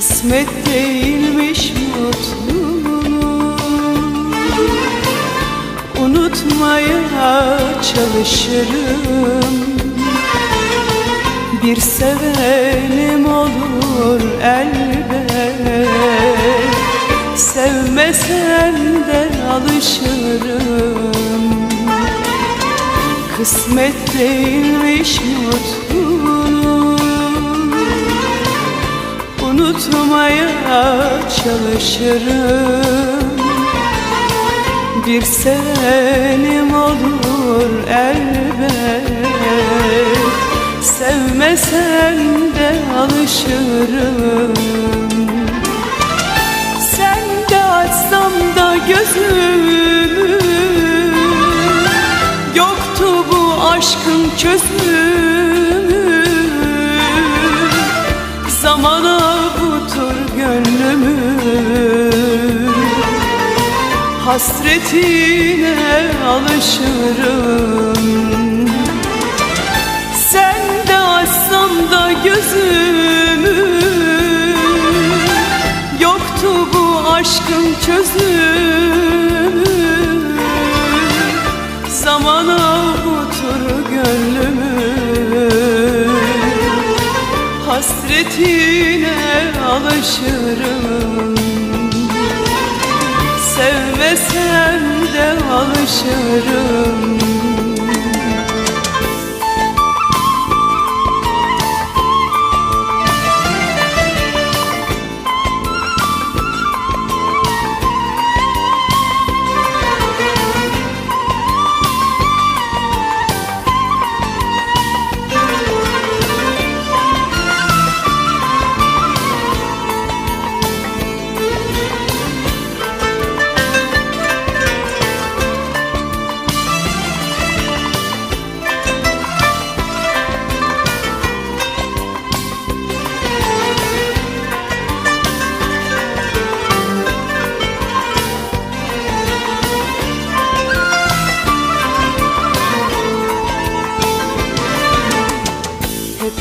Kısmet değilmiş mutluluk Unutmaya çalışırım. Bir sevenim olur elbet. Sevmesen de alışırım. Kısmet değilmiş mutluluk Unutmaya çalışırım. Bir sevenim olur elbet. Sevmesen de alışırım. Sen de açsam da gözümü. Yoktu bu aşkın çözümü Hasretine alışırım. Sen de açsam da gözümü. Yoktu bu aşkın çözümü. Zamana butur gönlümü. Hasretine alışırım Sevmesen de alışırım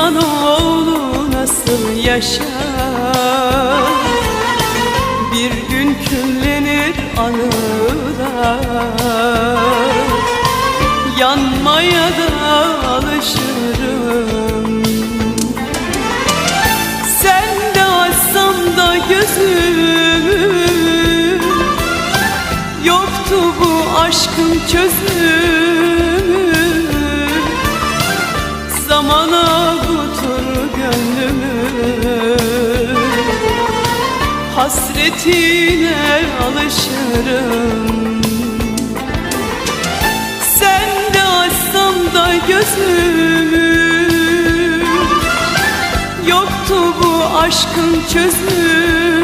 İnsanoğlu nasıl yaşar? Bir gün küllenir anılar. Yanmaya da alışırım. Sen de açsam da gözümü. Yoktu bu aşkın çözümü Hasretine alışırım. Sen de açsam da gözümü Yoktu bu aşkın çözümü.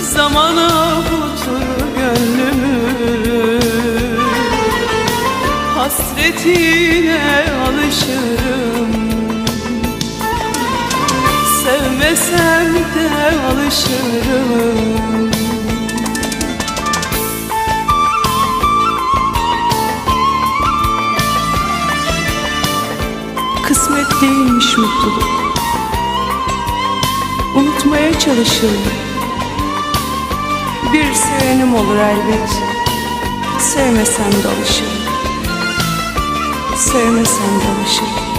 Zamana butur gönlümü. Hasretine alışırım alışırım. Kısmet değilmiş mutluluk. Unutmaya çalışırım. Bir sevenim olur elbet. Sevmesem de alışırım. Sevmesem de alışırım